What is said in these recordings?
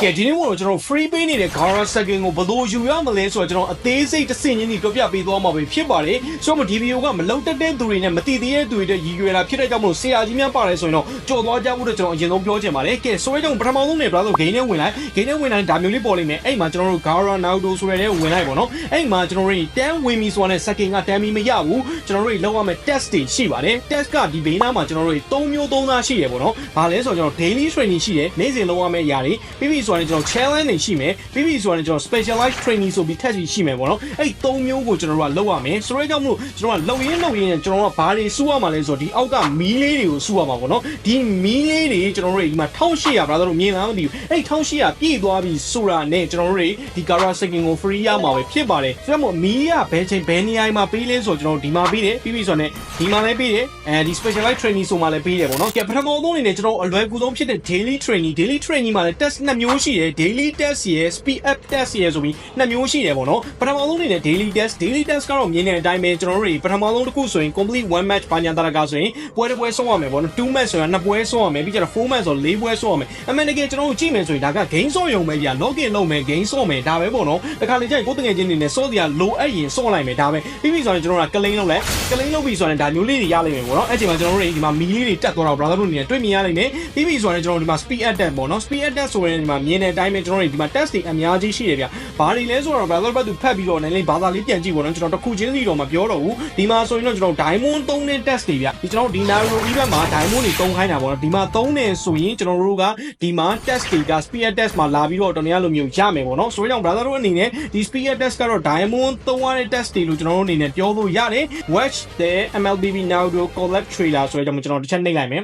ကဲဒီနေ့မို့ကျွန်တော် free pay နေတဲ့ Gara second ကိုဘယ်လိုယူရမလဲဆိုတော့ကျွန်တော်အသေးစိတ်တစ်စင်ချင်းစီပြောပြပေးသွားမှာပဲဖြစ်ပါတယ်ဆိုတော့ဒီဗီဒီယိုကမလုံတက်တဲ့သူတွေနဲ့မတည်သေးတဲ့သူတွေတဲ့ရည်ရွယ်တာဖြစ်တဲ့ကြောင့်မလို့ဆရာကြီးများပါတယ်ဆိုရင်တော့ကြော်သွားကြဖို့တော့ကျွန်တော်အရင်ဆုံးပြောချင်ပါတယ်ကဲဆိုရဲကြောင့်ပထမဆုံးနေ brother game နဲ့ဝင်လိုက် game နဲ့ဝင်လိုက်ဒါမျိုးလေးပေါ်လိမ့်မယ်အဲ့မှာကျွန်တော်တို့ Gara Naruto ဆိုရဲဝင်လိုက်ပေါ့နော်အဲ့မှာကျွန်တော်တို့10ဝင်ပြီဆိုတာနဲ့ second က10ပြီးမရဘူးကျွန်တော်တို့လောက်ရမယ့် test တွေရှိပါတယ် test ကဒီဘေးနားမှာကျွန်တော်တို့3မျိုး3သားရှိတယ်ပေါ့နော်ဘာလဲဆိုတော့ကျွန်တော် daily training ရှိတယ်နေ့စဉ်လောက်ရမယ့်အရာတွေပြီးပြီဆိုရင်ကျွန်တော် challenge တွေရှိမယ်ပြီးပြီဆိုရင်ကျွန်တော် specialized training ဆိုပြီး test တွေရှိမယ်ပေါ့နော်အဲ့၃မျိုးကိုကျွန်တော်တို့ကလောက်ရမယ်ဆိုတော့ကြောင့်မလို့ကျွန်တော်ကလောက်ရင်းလောက်ရင်းနဲ့ကျွန်တော်ကဘာတွေစုရမှာလဲဆိုတော့ဒီအောက်ကမီးလေးတွေကိုစုရမှာပေါ့နော်ဒီမီးလေးတွေကျွန်တော်တို့ဒီမှာ1800 brother တို့မြင်လားမသိဘူးအဲ့1800ပြည့်သွားပြီဆိုတာနဲ့ကျွန်တော်တို့တွေဒီ Gara second ကို free ရမှာပဲဖြစ်ပါတယ်ဆိုတော့မီးကဘယ်ချိန်ဘယ်နေရာမှာပေးလဲဆိုတော့ကျွန်တော်ဒီမှာပေးတယ်ပြီးပြီဆိုတော့ဒီမှာလည်းပေးတယ်အဲဒီ specialized training ဆိုမှလည်းပေးတယ်ပေါ့နော်ကဲပထမဆုံးအနေနဲ့ကျွန်တော်အလွယ်ကူဆုံးဖြစ်တဲ့ daily training daily training မှာလည်း test နှစ်မျိုးရှိတယ် daily test ရယ် speed up test ရယ်ဆိုပြီးနှစ်မျိုးရှိတယ်ပေါ့နော်ပထမဆုံးအနေနဲ့ daily test daily test ကတော့မြင်တဲ့အတိုင်းပဲကျွန်တော်တို့တွေပထမဆုံးတစ်ခုဆိုရင် complete one match ဘာညာတာကဆိုရင်ပွဲတစ်ပွဲဆုံးရမယ်ပေါ့နော်2 match ဆိုရင်နှစ်ပွဲဆုံးရမယ်ပြီးကျတော့4 match ဆို၄ပွဲဆုံးရမယ်အမှန်တကယ်ကျွန်တော်တို့ကြည့်မယ်ဆိုရင်ဒါက game ဆော့ရုံပဲကြာ login လုပ်မယ် game ဆော့မယ်ဒါပဲပေါ့နော်တခါလေကျရင်ကိုယ်တငယ်ချင်းတွေနဲ့ဆော့စရာလိုအပ်ရင်ဆော့လိုက်မယ်ဒါပဲပြီးပြီဆိုရင်ကျွန်တော်ကကလိန်းလုပ်လိုက်ကလိန်းလုပ်ပြီဆိုရင်ဒါမျိုးလေးတွေရလိမ့်မယ်ပေါ့နော်အဲ့ချိန်မှာကျွန်တော်တို့တွေဒီမှာမီလေးတွေတက်သွားတော့ brother တို့အနေနဲ့တွေ့မြင်ရလိမ့်မယ်ပြီးပြီဆိုရင်ကျွန်တော်တို့ဒီမှာ speed up တက်ပေါ့နော် speed up တက်ဆိုရင်ဒီမှာမြင်တဲ့အတိုင်းပဲကျွန်တော်တို့ဒီမှာ test တွေအများကြီးရှိတယ်ဗျဘာတွေလဲဆိုတော့ brother ဘက်သူဖတ်ပြီးတော့နည်းနည်းဘာသာလေးပြန်ကြည့်ပေါ့နော်ကျွန်တော်တစ်ခုချင်းစီတော့မပြောတော့ဘူးဒီမှာဆိုရင်တော့ကျွန်တော် diamond 3နဲ့ test တွေဗျဒီကျွန်တော်ဒီ Naruto event မှာ diamond တွေ3ခိုင်းတာပေါ့နော်ဒီမှာ3နဲ့ဆိုရင်ကျွန်တော်တို့ကဒီမှာ test တွေက speed up test မှာလာပြီးတော့တနည်းလိုမျိုးရမယ်ပေါ့နော်ဆိုတော့ brother တို့အနေနဲ့ဒီ speed up test ကတော့ diamond 3ရတဲ့ test တွေလို့ကျွန်တော်တို့အနေနဲ့ပြောလို့ရတယ် watch the MLBB Naruto collab trailer ဆိုတော့ကျွန်တော်တစ်ချက်နှိပ်လိုက်မယ်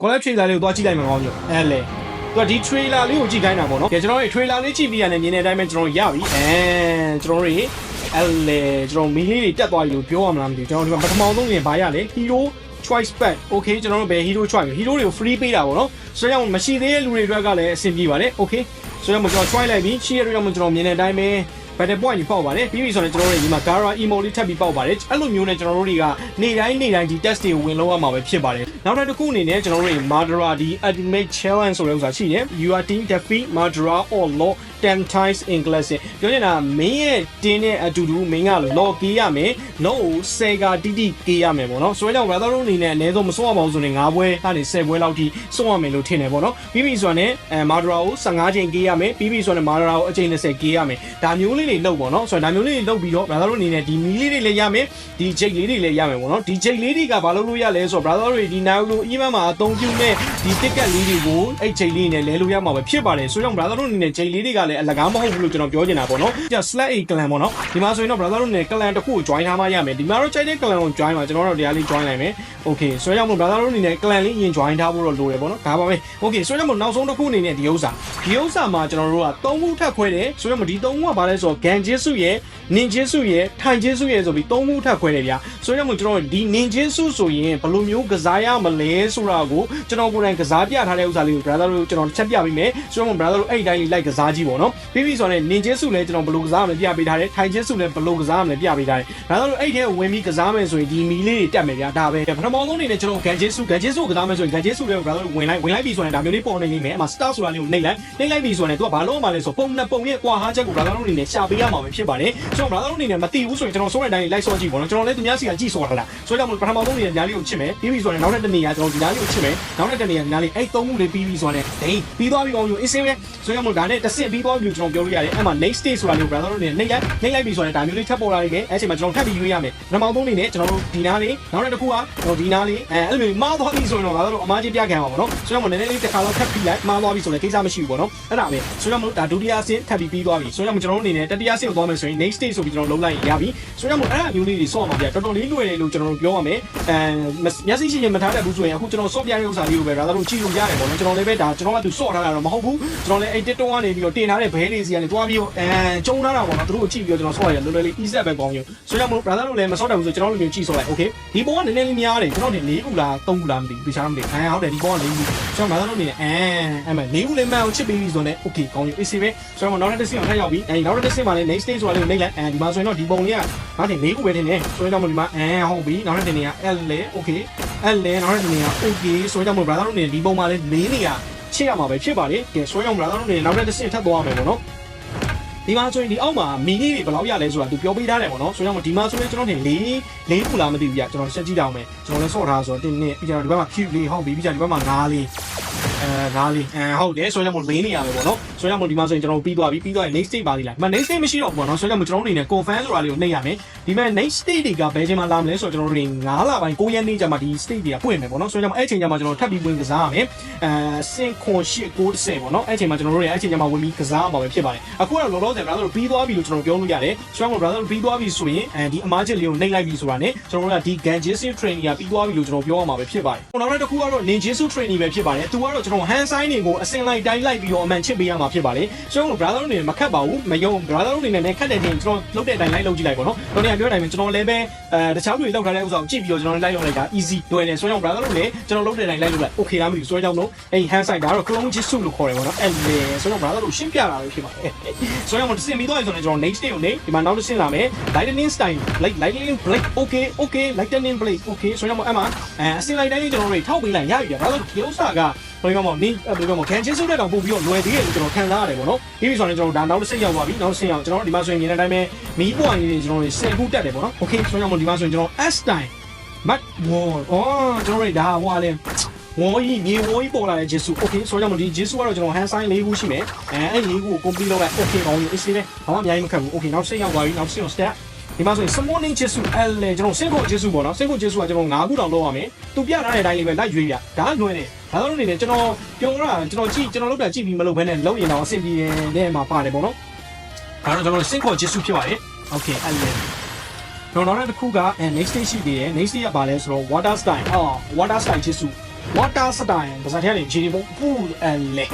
collab trailer လေးကိုသွားကြည့်လိုက်မှာကောင်းပြီအဲ့လေ သူကဒီ trailer လေးကိုကြည့်ခိုင်းတာပေါ့နော်။ကဲကျွန်တော်တို့ trailer လေးကြည့်ပြီးရတယ်မြင်တဲ့အတိုင်းပဲကျွန်တော်တို့ရပြီ။အဲကျွန်တော်တို့အဲ့လေကျွန်တော်မီလေးတွေတက်သွားပြီလို့ပြောရမလားမသိဘူး။ကျွန်တော်ဒီမှာပထမဆုံးနေဘာရလဲ hero choice pack okay ကျွန်တော်တို့ဘယ် hero choice hero တွေကို free ပေးတာပေါ့နော်။ဆိုတော့မရှိသေးတဲ့လူတွေအတွက်ကလည်းအဆင်ပြေပါတယ်။ okay ဆိုတော့ကျွန်တော် try လိုက်ပြီရှိရတဲ့အတွက်ကျွန်တော်မြင်တဲ့အတိုင်းပဲ battle point ကြီးပေါက်ပါတယ်ပြီးပြီဆိုတော့ကျွန်တော်တို့ဒီမှာ Gara emo လေးထပ်ပြီးပေါက်ပါတယ်အဲ့လိုမျိုးနဲ့ကျွန်တော်တို့တွေကနေ့တိုင်းနေ့တိုင်းဒီ test တွေကိုဝင်လို့ရမှာပဲဖြစ်ပါတယ်နောက်ထပ်တစ်ခုအနေနဲ့ကျွန်တော်တို့တွေ Madara ဒီ ultimate challenge ဆိုတဲ့ဥစ္စာရှိတယ် you are team defeat Madara or law 10 times in classic ပြောနေတာမင်းရဲ့တင်းနဲ့အတူတူမင်းက law ကေးရမယ် law ကို10ကတိတိကေးရမယ်ပေါ့နော်ဆိုတော့ brother တို့အနေနဲ့အနည်းဆုံးမစောရပါဘူးဆိုရင်9ပွဲကနေ10ပွဲလောက်ထိစောရမယ်လို့ထင်တယ်ပေါ့နော်ပြီးပြီဆိုတော့ ਨੇ အဲ Madara ကို15ချိန်ကေးရမယ်ပြီးပြီဆိုတော့ Madara ကိုအချိန်20ကေးရမယ်ဒါမျိုးလေးတွေလုပ်ပေါ့နော်ဆိုတော့ဒါမျိုးလေးတွေလုပ်ပြီးတော့ brother တို့အနေနဲ့ဒီမီလေးတွေလည်းရမယ်ဒီ jake လေးတွေလည်းရမယ်ပေါ့နော်ဒီ jake လေးတွေကဘာလို့လို့ရလဲဆိုတော့ brother တွေဒီ Naruto event မှာအသုံးပြုမဲ့ဒီ ticket လေးတွေကိုအဲ့ jake လေးနဲ့လဲလို့ရမှာပဲဖြစ်ပါတယ်ဆိုတော့ brother တို့အနေနဲ့ jake လေးတွေကလည်းအလကားမဟုတ်ဘူးလို့ကျွန်တော်ပြောချင်တာပေါ့နော်じゃ slash a clan ပေါ့နော်ဒီမှာဆိုရင်တော့ brother တို့အနေနဲ့ clan တစ်ခုကို join ထားမှရမယ်ဒီမှာတော့ကြိုက်တဲ့ clan ကို join ပါကျွန်တော်တို့တရားလေး join လိုက်မယ် okay ဆိုတော့မို့ brother တို့အနေနဲ့ clan လေးရင် join ထားဖို့တော့လိုတယ်ပေါ့နော်ဒါပါပဲ okay ဆိုတော့မို့နောက်ဆုံးတစ်ခုအနေနဲ့ဒီဥစ္စာဒီဥစ္စာမှာကျွန်တော်တို့က၃ခုထပ်ခွဲတယ်ဆိုတော့ဒီ၃ခုကဘာလဲဆိုတော့ ganjitsu ရဲ့ ninjitsu ရဲ့ taijitsu ရဲ့ဆိုပြီး၃ခုထပ်ခွဲတယ်ဗျာဆိုတော့မို့ကျွန်တော်ဒီ ninjitsu ဆိုရင်ဘယ်လိုမျိုးကစားရမလဲဆိုတာကိုကျွန်တော်ကိုယ်တိုင်ကစားပြထားတဲ့ဥစ္စာလေးကို brother တို့ကျွန်တော်ချက်ပြပေးမယ်ဆိုတော့မို့ brother တို့အဲ့ဒီတိုင်းလေးလိုက်ကစားကြည့်ပေါ့နော်ပြီးပြီဆိုတော့ ninjitsu လည်းကျွန်တော်ဘယ်လိုကစားမလဲပြပေးထားတယ် taijitsu လည်းဘယ်လိုကစားမလဲပြပေးထားတယ် brother တို့အဲ့ဒီထဲကိုဝင်ပြီးကစားမယ်ဆိုရင်ဒီမီလေးတွေတက်မယ်ဗျာဒါပဲပထမဆုံးအနေနဲ့ကျွန်တော် ganjitsu ganjitsu ကစားမယ်ဆိုရင် ganjitsu လည်း brother တို့ဝင်လိုက်ဝင်လိုက်ပြီဆိုရင်ဒါမျိုးလေးပေါ်နေနေမယ်အမှ star ဆိုတာလေးကိုနှိပ်လိုက်နှိပ်လိုက်ပြီဆိုရင် तू ကဘာလို့မှလဲဆိုပုံနှစ်ပုံရဲ့ကွာဟာချက်ကို brother တို့အနေနဲ့ရှာပေးရမှာပဲဖြစ်ပါတယ်ဆိုတော့ brother တို့အနေနဲ့မသိဘူးဆိုရင်ကျွန်တော်ဆိုတဲ့အတိုင်းလိုက်ဆော့ကြည့်ပေါ့နော်ကျွန်တော်လည်းသူများစီကကြည့်ဆော့ထားတာဆိုတော့ပထမဆုံးအနေနဲ့ညာလေးကိုချစ်မယ်ပြီးပြီဆိုရင်နောက်တစ်တနေ့ကကျွန်တော်ဒီညာလေးကိုချစ်မယ်နောက်တစ်တနေ့ကညာလေးအဲ့သုံးခုလေးပြီးပြီဆိုရင်ဒိန်းပြီးသွားပြီကောင်းယူအစ်စင်းပဲဆိုတော့ဒါနဲ့တစ်ဆင့်ပြီးသွားပြီကျွန်တော်ပြောလို့ရတယ်အဲ့မှာ next stage ဆိုတာလေးကို brother တို့အနေနဲ့နှိပ်လိုက်နှိပ်လိုက်ပြီဆိုရင်ဒါမျိုးလေးထပ်ပေါ်လာလိမ့်မယ်အဲ့ချိန်မှာကျွန်တော်ထပ်ပြီးရွေးရမယ်ပထမဆုံးအနေနဲ့ကျွန်တော်တို့ဒီနားလေးနောက်တစ်ခုကကျွန်တော်ဒီနားလေးအဲအဲ့လိုမှားသွားပြီဆိုရင်တော့ brother တို့အမားချင်းပြခံပါပါတော့ဆိုတော့နည်းနည်းလေးတစ်ခါတော့ထပ်ပြီးလိုက်မှားသွားပြီဆိုရင်ကိစ္စမရှိဘူးပေါ့နော်အဲ့ဒါပဲဆိုတော့ဒါဒုတိယအဆင့်ထပ်ပြီးပြီးသွားပြီဆိုတော့ကျွန်တော်တို့အနေနဲ့တတိယအဆင့်ကိုသွားမယ်ဆိုရင် next stage ဆိုပြီးကျွန်တော်လုံးလိုက်ရပြီဆိုတော့အဲ့ဒါမျိုးလေးတွေဆော့မှာပြတော်တော်လေးလွယ်တယ်လို့ကျွန်တော်တို့ပြောရမယ်အဲမျက်စိရှိရင်မထားတတ်ဘူးဆိုရင်အခုကျွန်တော်ဆော့ပြတဲ့ဥစ္စာလေးကိုပဲ brother တို့ကြည့်လို့ရတယ်ပေါ့နော်ကျွန်တော်လည်းပဲဒါကျွန်တော်ကသူဆော့ထားတာတော့မဟုတ်ဘူးကျွန်တော်လည်းအဲ့ TikTok ကနေပြီးတော့တင်ထားတဲ့ဘဲလေးစီကနေသွားပြီးတော့အဲကျုံထားတာပေါ့နော်သူတို့ကိုကြည့်ပြီးတော့ကျွန်တော်ဆော့ရတယ်လွယ်လွယ်လေး easy ပဲကောင်းမျိုးဆိုတော့ brother တို့လည်းမဆော့တတ်ဘူးဆိုကျွန်တော်တို့မျိုးကြည့်ဆော့လိုက် okay ဒီပုံကနည်းနည်းလေးများတယ်ကျွန်တော်ဒီ၄ခုလား၃ခုလားမသိဘူးတခြားမသိဘူးအဲဟုတ်တယ်ဒီပုံက၄ခုကျွန်တော် brother တို့နေအဲအဲ့မဲ့၄ခုလေးမှန်အောင်ချစ်ပြီးပြီဆိုတော့ okay ကောင်းမျိုး easy ပဲဆိုတော့နောက်တစ်ဆင့်အောင်ထပ်ရောက်ပြီအဲဒီနောက်တစ်ဆင့်မှာလည်း next stage ဆိုတာလေးကိုနှိပ်လိုက်အဲဒီမှာဆိုရင်တော့ဒီပုံလေးကဘာတင်၄ခုပဲတင်တယ်ဆိုတော့ဒီမှာအဲဟုတ်ပြီနောက်တစ်တင်နေက L လေ okay L လေနောက်တစ်တင်နေက okay ဆိုတော့ brother တို့နေဒီပုံမှာလည်း၄နေရချစ်ရမှာပဲဖြစ်ပါတယ်ကဲဆိုရင် brother တို့နေနောက်တစ်ဆင့်ထပ်သွားမယ်ပေါ့နော်ဒီမှာဆိုရင်ဒီအောက်မှာမီလေးတွေဘယ်လောက်ရလဲဆိုတာသူပြောပေးထားတယ်ပေါ့နော်ဆိုတော့ဒီမှာဆိုရင်ကျွန်တော်ထင်လေးလေးခုလားမသိဘူးပြကျွန်တော်ဆက်ကြည့်တော့မယ်ကျွန်တော်လည်းဆော့ထားဆိုတော့တင်းနဲ့ပြီးကြတော့ဒီဘက်မှာ cube လေးဟုတ်ပြီပြီးကြဒီဘက်မှာ9လေး အဲ9လေးအဲဟုတ်တယ်ဆိုရင်မို့လေးနေရမယ်ပေါ့နော်ဆိုရင်မို့ဒီမှာဆိုရင်ကျွန်တော်ပြီးသွားပြီပြီးသွားရင် next state ပါသေးလားမ next state မရှိတော့ဘူးပေါ့နော်ဆိုရင်မို့ကျွန်တော်အနေနဲ့ confirm ဆိုတာလေးကိုနှိပ်ရမယ်ဒီမဲ့ next state တွေကဘယ်ချိန်မှလာမလဲဆိုတော့ကျွန်တော်တို့9လပိုင်း9ရက်နေ့ကျမှဒီ state တွေကပွင့်မယ်ပေါ့နော်ဆိုရင်မို့အဲ့ချိန်ကျမှကျွန်တော်ထပ်ပြီးဝင်ကစားရမယ်အဲစင်ခွန်ရှိ90ပေါ့နော်အဲ့ချိန်မှာကျွန်တော်တို့ရဲ့အဲ့ချိန်ကျမှဝင်ပြီးကစားရမှာပဲဖြစ်ပါတယ်အခုကတော့လောလောဆယ် brother တို့ပြီးသွားပြီလို့ကျွန်တော်ပြောလို့ရတယ်ဆိုရင်မို့ brother တို့ပြီးသွားပြီဆိုရင်အဲဒီအမားချက်လေးကိုနှိပ်လိုက်ပြီဆိုတာနဲ့ကျွန်တော်တို့ကဒီ ganjitsu training ကပြီးသွားပြီလို့ကျွန်တော်ပြောရမှာပဲဖြစ်ပါတယ်။နောက်တစ်ခုကတော့ ninjutsu training ပဲဖြစ်ပါတယ်။သူကတော့ကျွန်တော် hand sign တွေကိုအစင်လိုက်တိုင်းလိုက်ပြီးတော့အမှန်ချစ်ပေးရမှာဖြစ်ပါတယ်။ကျွန်တော် brother တို့အနေနဲ့မခတ်ပါဘူး။မယုံ brother တို့အနေနဲ့လည်းခတ်တဲ့ချိန်ကျွန်တော်လုပ်တဲ့အတိုင်းလိုက်လုပ်ကြည့်လိုက်ပါတော့။တော်တော်ပြောတိုင်းမှာကျွန်တော်လည်းပဲအဲတခြားလူတွေလောက်ထားတဲ့ဥစ္စာကိုကြည့်ပြီးတော့ကျွန်တော်လည်းလိုက်လုပ်လိုက်တာ easy တွေ့တယ်။ဆိုတော့ brother တို့လည်းကျွန်တော်လုပ်တဲ့အတိုင်းလိုက်လုပ်လိုက် okay လားမသိဘူး။ဆိုတော့ကြောင့်လို့အဲ့ hand sign ဒါကတော့ clone jitsu လို့ခေါ်တယ်ပေါ့နော်။အဲ့လေဆိုတော့ brother တို့ရှင်းပြတာပဲဖြစ်ပါတယ်။ဆိုတော့ကျွန်တော်စင်ပြီးတော့ဆိုတော့ကျွန်တော် next day ကိုနေဒီမှာနောက်တစ်ဆင့်လာမယ် lightning style like lightning blade okay okay lightning blade okay ဆိုတော့အမှအဲအစင်လိုက်တိုင်းကျွန်တော်တို့ထောက်ပေးလိုက်ရပြီ။ဒါဆိုဒီဥစ္စာက ဘယ်လိုမှမနေဘယ်လိုမှခံချင်းစုတဲ့တောင်ပို့ပြီးတော့လွယ်သေးတယ်လို့ကျွန်တော်ခံစားရတယ်ပေါ့နော်။ပြီးပြီဆိုရင်ကျွန်တော်ဒါနောက်တစ်ဆင့်ရောက်သွားပြီ။နောက်တစ်ဆင့်ရောက်ကျွန်တော်ဒီမှာဆိုရင်မြင်တဲ့အတိုင်းပဲမီးပွားရင်းကျွန်တော်တို့ဆယ်ခုတက်တယ်ပေါ့နော်။ okay ဆိုတော့ဒီမှာဆိုရင်ကျွန်တော် S time mat wall အော်ကျွန်တော်တို့ဒါဟိုလဲဝေါ်ကြီးမြေဝေါ်ကြီးပေါ်လာတဲ့ဂျေဆု okay ဆိုတော့ဒီဂျေဆုကတော့ကျွန်တော် hand sign ၄ခုရှိမယ်အဲအဲ့၄ခုကို complete လုပ်လိုက် okay ကောင်းပြီ easy ပဲဘာမှအများကြီးမခက်ဘူး okay နောက်ဆင့်ရောက်သွားပြီနောက်ဆင့် step ဒီမှာဆိုရင် summoning ဂျေဆုအဲ့လေကျွန်တော်စင်ကိုဂျေဆုပေါ့နော်စင်ကိုဂျေဆုကကျွန်တော်၅ခုတောင်လုပ်ရမယ်သူပြထားတဲ့အတိုင်းလေးပဲလိုက်ရွေးရဒါကလွယ်တယ်ဒါတော့အနေနဲ့ကျွန်တော်ပြောတာကျွန်တော်ကြည့်ကျွန်တော်လုပ်တာကြည့်ပြီးမလုပ်ဘဲနဲ့လုပ်ရင်တော့အဆင်ပြေတယ်မှာပါတယ်ပေါ့နော်ဒါတော့ကျွန်တော်စင်ကိုဂျေဆုဖြစ်ပါတယ် okay အဲ့လေတော့နောက်တစ်ခုက next stage ရှိသေးတယ် next stage ကဘာလဲဆိုတော့ water style အော် water style ဂျေဆု water style ပါစားထဲကနေခြေပုံပူအဲလေ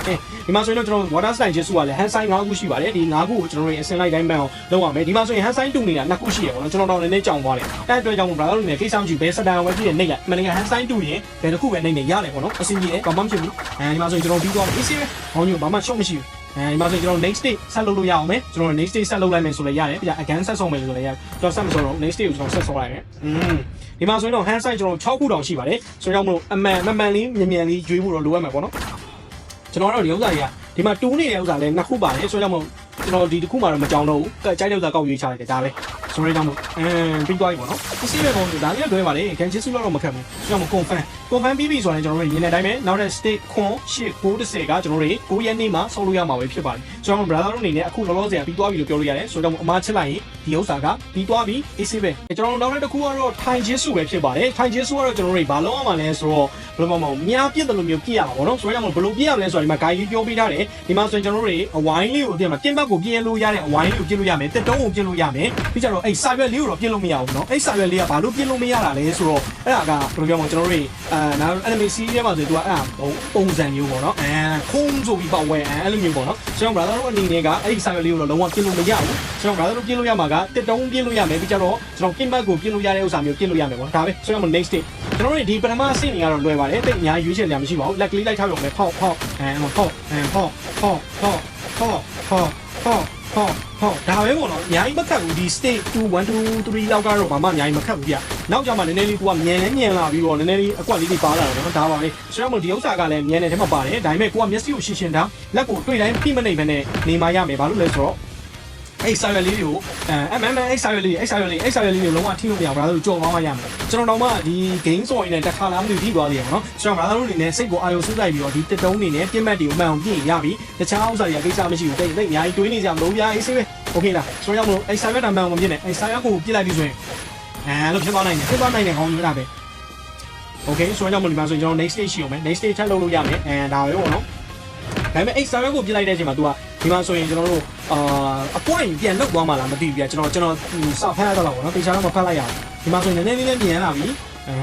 ဒီမှာဆိုရင်တော့ကျွန်တော် water style ကျေးဇူးကလည်း hand sign 5ခုရှိပါတယ်ဒီ5ခုကိုကျွန်တော်တို့အစင်လိုက်တိုင်းပန်းအောင်လုပ်ရမယ်ဒီမှာဆိုရင် hand sign တူနေတာ2ခုရှိရပါတော့ကျွန်တော်တော့နည်းနည်းကြောင်သွားတယ်အဲ့အတွက်ကြောင့် brother တို့လည်းကိစ္စမရှိဘယ် style ဝယ်ကြည့်ရနေလိုက်မနေ့က hand sign တူရင်ဘယ်တစ်ခုပဲနေနေရတယ်ပေါ့နော်အဆင်ပြေတယ်ဘာမှမဖြစ်ဘူးအဲဒီမှာဆိုရင်ကျွန်တော်ပြီးသွားပြီ easy ပဲဘောင်းကြီးဘာမှရှုံးမရှိဘူး အဲဒီမှာဆိုကျွန်တော် next day ဆက်လုပ်လို့ရအောင်မယ်ကျွန်တော် next day ဆက်လုပ်လိုက်မယ်ဆိုလည်းရတယ်ပြ again ဆက်ဆောင်မယ်ဆိုလည်းရတယ်ကျွန်တော်ဆက်မစောတော့ next day ကိုကျွန်တော်ဆက်ဆောလိုက်မယ်อืมဒီမှာဆိုရင်တော့ hand sign ကျွန်တော်6ခုတောင်ရှိပါတယ်ဆိုတော့မလို့အမှန်မမှန်လေးမြန်မြန်လေးရွေးဖို့တော့လိုရမှာပေါ့နော်ကျွန်တော်တို့ဒီဥစ္စာတွေကဒီမှာတူးနေတဲ့ဥစ္စာလည်းနှစ်ခုပါတယ်ဆိုတော့မလို့ကျွန်တော်ဒီတစ်ခုမှတော့မကြောင်တော့ဘူးကြိုက်တဲ့ဥစ္စာကောက်ရွေးချလိုက်တယ်ဒါပဲ ဆိုတော့ကြောင့်မို့အင်းပြီးသွားပြီပေါ့နော်ဒီစီးပဲပုံဒါလေးလွဲပါလေကန်ချစ်စုတော့မခက်ဘူးကျွန်တော်မ confirm confirm ပြီးပြီဆိုရင်ကျွန်တော်တို့ရင်းနေတိုင်းပဲနောက်တဲ့ state ခွန်ရှစ်90ကကျွန်တော်တို့9ရက်နေ့မှာဆောက်လို့ရမှာပဲဖြစ်ပါတယ်ကျွန်တော် brother တို့အနေနဲ့အခုလောလောဆယ်ပြီးသွားပြီလို့ပြောလို့ရတယ်ဆိုတော့အမားချစ်လိုက်ရင်ဒီဥစ္စာကပြီးသွားပြီ easy ပဲကျွန်တော်တို့နောက်တဲ့တစ်ခုကတော့ထိုင်ချင်းစုပဲဖြစ်ပါတယ်ထိုင်ချင်းစုကတော့ကျွန်တော်တို့ဘာလို့ရမှာလဲဆိုတော့ဘယ်လိုမှမဟုတ်မြားပြစ်တယ်လို့မျိုးပြရမှာပေါ့နော်ဆိုတော့ဘယ်လိုပြရမလဲဆိုတော့ဒီမှာ guide လေးပြောပေးထားတယ်ဒီမှာဆိုရင်ကျွန်တော်တို့အဝိုင်းလေးကိုပြင်မှာတင်ဘက်ကိုပြင်လို့ရတဲ့အဝိုင်းလေးကိုပြင်လို့ရမယ်တက်တုံးကိုပြင်လို့ရမယ်ပြီးကြတော့အဲ့စာရွက်လေးကိုတော့ပြင်လို့မရဘူးเนาะအဲ့စာရွက်လေးကဘာလို့ပြင်လို့မရတာလဲဆိုတော့အဲ့ဒါကဘယ်လိုပြောမလဲကျွန်တော်တို့အာနောက် anime series ထဲမှာဆိုသူကအဲ့ဒါပုံစံမျိုးပေါ့เนาะအဲခုံးဆိုပြီးပေါ့ဝဲအဲ့လိုမျိုးပေါ့เนาะကျွန်တော် brother တို့အနေနဲ့ကအဲ့ဒီစာရွက်လေးကိုတော့လုံးဝပြင်လို့မရဘူးကျွန်တော် brother တို့ပြင်လို့ရမှာကတက်တုံးပြင်လို့ရမယ်ပြီးကြတော့ကျွန်တော်ပြင်ဘက်ကိုပြင်လို့ရတဲ့ဥစ္စာမျိုးပြင်လို့ရမယ်ပေါ့ဒါပဲဆိုတော့ next day ကျွန်တော်တို့ဒီပထမအဆင့်တွေကတော့လွယ်ပါတယ်တိတ်အများရွေးချယ်ကြမရှိပါဘူးလက်ကလေးလိုက်ထားရုံပဲဖောက်ဖောက်အဲဖောက်အဲဖောက်ဖောက်ဖောက်ဖောက်ဖောက် ဖောက်ဖောက်ဖောက်ဒါပဲပေါ့နော်အများကြီးမခတ်ဘူးဒီ state 2 1 2 3လောက်ကတော့ဘာမှအများကြီးမခတ်ဘူးပြနောက်ကြမှာနည်းနည်းလေးကိုကမြန်လဲမြန်လာပြီးတော့နည်းနည်းလေးအကွက်လေးတွေပါလာတယ်နော်ဒါပါလေဆိုတော့ဒီဥစ္စာကလည်းမြန်တဲ့ထဲမှာပါတယ်ဒါပေမဲ့ကိုကမျက်စိကိုရှင်းရှင်းတောင်းလက်ကိုတွေ့တိုင်းပြိမနေဘဲနဲ့နေမရမယ်ဘာလို့လဲဆိုတော့ အဲ့စာရွက်လေးတွေကိုအဲအမမအဲ့စာရွက်လေးအဲ့စာရွက်လေးအဲ့စာရွက်လေးတွေလုံးဝထိလို့မရဘူးဒါဆိုကြော်ကောင်းမှရမယ်ကျွန်တော်တော့မှဒီ game စော်ရင်းနဲ့တစ်ခါလားမသိထိသွားသေးတယ်နော်ကျွန်တော်ဘာလို့လဲနေစိတ်ကိုအာရုံစူးစိုက်ပြီးတော့ဒီတက်တုံးနေနဲ့ပြစ်မှတ်တွေကိုမှန်အောင်ပြင်ရပြီတခြားဥစ္စာတွေကကိစ္စမရှိဘူးတိတ်တိတ်အများကြီးတွေးနေကြမလို့ပြအေးဆေးပဲโอเคလားဆိုတော့မလို့အဲ့စာရွက်တံမှန်အောင်မပြင်နဲ့အဲ့စာရွက်ကိုပြစ်လိုက်ပြီဆိုရင်အဲလို့ဖြစ်သွားနိုင်တယ်ဖြစ်သွားနိုင်တယ်ခေါင်းကြီးအဲ့ဒါပဲโอเคဆိုတော့မလို့ဒီမှာဆိုရင်ကျွန်တော် next stage ရှိအောင်မယ် next stage ထပ်လုပ်လို့ရမယ်အဲဒါပဲပေါ့နော်ဒါပေမဲ့အဲ့စာရွက်ကိုပြစ်လိုက်တဲ့အချိန်မှာ तू က ဒီမှာဆိုရင်ကျွန်တော်တို့အာအပွင့်ပြန်လောက်သွားမှလားမသိဘူးပြကျွန်တော်ကျွန်တော်စောက်ဖက်ရတော့ပေါ့နော်တေချာတော့မဖက်လိုက်ရဘူးဒီမှာဆိုရင်နည်းနည်းလေးမြန်လာပြီအဲ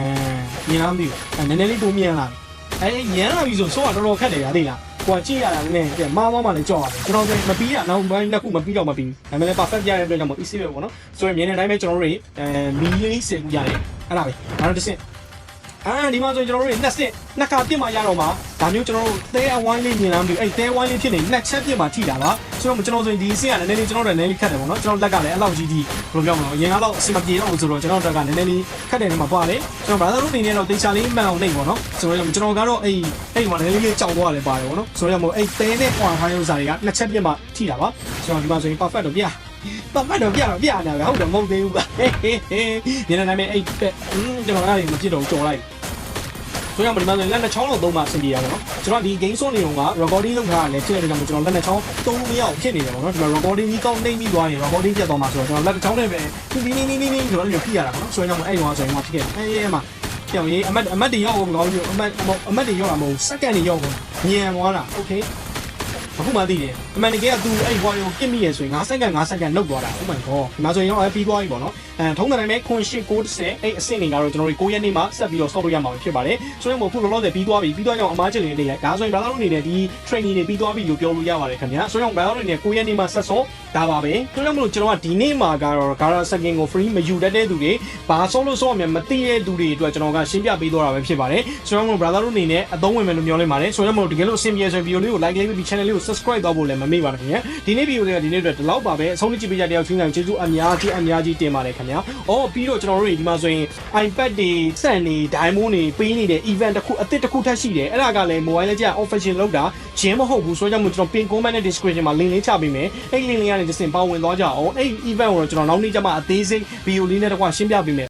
မြန်လာမသိဘူးအဲနည်းနည်းလေးတိုးမြန်လာပြီအဲမြန်လာပြီဆိုစောကတော်တော်ခက်တယ်ဗျာသိလားကိုကကြည့်ရတာလည်းနည်းမားမားမှလည်းကြောက်ရတယ်ကျွန်တော်မပြီးရနောက်ပိုင်းတစ်ခုမပြီးတော့မပြီးဒါပေမဲ့ perfect ရတဲ့အတွက်ကြောင့်မို့ easy ပဲပေါ့နော်ဆိုရင်မြန်တဲ့အတိုင်းပဲကျွန်တော်တို့အဲမီလေးစင်ရတယ်အဲ့ဒါပဲနောက်တစ်ဆင့် အာဒီမှာဆိုရင်ကျွန်တော်တို့တွေနှစ်စစ်နှစ်ခါပြစ်မှရတော့မှာဒါမျိုးကျွန်တော်တို့သဲအဝိုင်းလေးမြင်လာပြီအဲ့သဲဝိုင်းလေးဖြစ်နေနှစ်ချက်ပြစ်မှထိတာပါဆိုတော့ကျွန်တော်ဆိုရင်ဒီအစစ်ကလည်းနည်းနည်းကျွန်တော်တို့လည်းနည်းနည်းခက်တယ်ပေါ့နော်ကျွန်တော်လက်ကလည်းအဲ့လောက်ကြီးကြီးဘယ်လိုပြောမလဲအရင်ကတော့အစမပြေတော့ဘူးဆိုတော့ကျွန်တော်တို့ကလည်းနည်းနည်းလေးခက်တယ်နေမှာပါတယ်ကျွန်တော်ဘာသာလို့နေနေတော့တေချာလေးမှန်အောင်နေပေါ့နော်ဆိုတော့ကျွန်တော်ကတော့အဲ့အဲ့မှာနည်းနည်းလေးကြောက်သွားတယ်ပါတယ်ပေါ့နော်ဆိုတော့မို့အဲ့သဲနဲ့ကွာဖိုင်းဥစားတွေကနှစ်ချက်ပြစ်မှထိတာပါကျွန်တော်ဒီမှာဆိုရင် perfect တော့ပြပတ်ပတ်တော့ပြတော့ပြနေတာပဲဟုတ်တယ်မဟုတ်သေးဘူးပါဟေးဟေးဟေးဒီနေ့နာမည်အဲ့ကျွန်တော်အဲ့ဒီမဖြစ်တော့ကြော်လိုက် ဆိုတော့ဒီမှာလက်နဲ့ချောင်းလို့သုံးပါအဆင်ပြေရပါတော့ကျွန်တော်ဒီ game zone နေုံက recording လုပ်ထားတာလည်းဖြစ်တဲ့ကြောင့်ကျွန်တော်လက်နဲ့ချောင်းသုံးလို့မရအောင်ဖြစ်နေတယ်ပေါ့နော်ဒီမှာ recording ကြီးကောင်းနှိမ့်ပြီးသွားရင် recording ပြတ်သွားမှာဆိုတော့ကျွန်တော်လက်ချောင်းနဲ့ပဲနီးနီးနီးနီးနီးကျွန်တော်လည်းပြရတာပေါ့နော်ဆိုတော့အဲ့ကောင်ဆိုရင်မှဖြစ်ခဲ့တယ်အဲ့ဒီမှာပြောင်းရေးအမတ်အမတ်တွေရောက်ကုန်ကောင်းပြီအမတ်အမတ်တွေရောက်တာမဟုတ်စက္ကန့်တွေရောက်ကုန်ညံသွားတာ okay အခုမှသိတယ်အမှန်တကယ်ကသူအဲ့ဘွားရုံပြစ်မိရဆိုရင်9စက္ကန့်9စက္ကန့်လောက်သွားတာ oh my god ဒီမှာဆိုရင်တော့ပြီးသွားပြီပေါ့နော်အဲထုံးတယ်နဲ့ခွန်ရှိ930အဲ့အဆင့်တွေကတော့ကျွန်တော်တို့9ရက်နေ့မှာဆက်ပြီးတော့ stop လုပ်ရမှာဖြစ်ပါတယ်ဆိုရင်မို့ခုလောလောဆယ်ပြီးသွားပြီပြီးသွားကြအောင်အမားချင်လေးတွေဒါဆိုရင်ဘာလို့နေလဲဒီ training တွေပြီးသွားပြီလို့ပြောလို့ရပါတယ်ခင်ဗျာဆိုရင်ဘာလို့နေလဲ9ရက်နေ့မှာဆက်စောဒါပါပဲဆိုတော့မလို့ကျွန်တော်ကဒီနေ့မှာကတော့ Gara second ကို free မယူတတ်တဲ့သူတွေဘာဆောလို့ဆောရမယ်မသိတဲ့သူတွေအတွက်ကျွန်တော်ကရှင်းပြပေးသွားတာပဲဖြစ်ပါတယ်ဆိုတော့မလို့ brother တို့အနေနဲ့အသုံးဝင်မယ်လို့ပြောလိုက်ပါတယ်ဆိုတော့မလို့တကယ်လို့အဆင်ပြေဆိုရင် video လေးကို like လေးပြီး channel လေးကို subscribe သွားဖို့လည်းမမေ့ပါနဲ့ခင်ဗျာဒီနေ့ video လေးကဒီနေ့အတွက်ဒီလောက်ပါပဲအဆုံးကြည့်ပေးကြတဲ့ရောက်ချင်းတိုင်းကျေးဇူးအများကြီးအများကြီးတင်ပါတယ်ခင်ဗျာအော်ပြီးတော့ကျွန်တော်တို့ဒီမှာဆိုရင် iPad တွေစက်နေ diamond တွေပေးနေတဲ့ event တစ်ခုအသစ်တစ်ခုထပ်ရှိတယ်အဲ့ဒါကလည်း mobile legend official လောက်တာဂျင်းမဟုတ်ဘူးဆိုကြမို့ကျွန်တော် pin comment နဲ့ description မှာ link လေးချပေးမယ်အဲ့ link လေးကနေတစ်ဆင့်ပါဝင်သွားကြအောင်အဲ့ event ကိုတော့ကျွန်တော်နောက်နေ့ကျမှအသေးစိတ် video လေးနဲ့တကွရှင်းပြပေးမယ်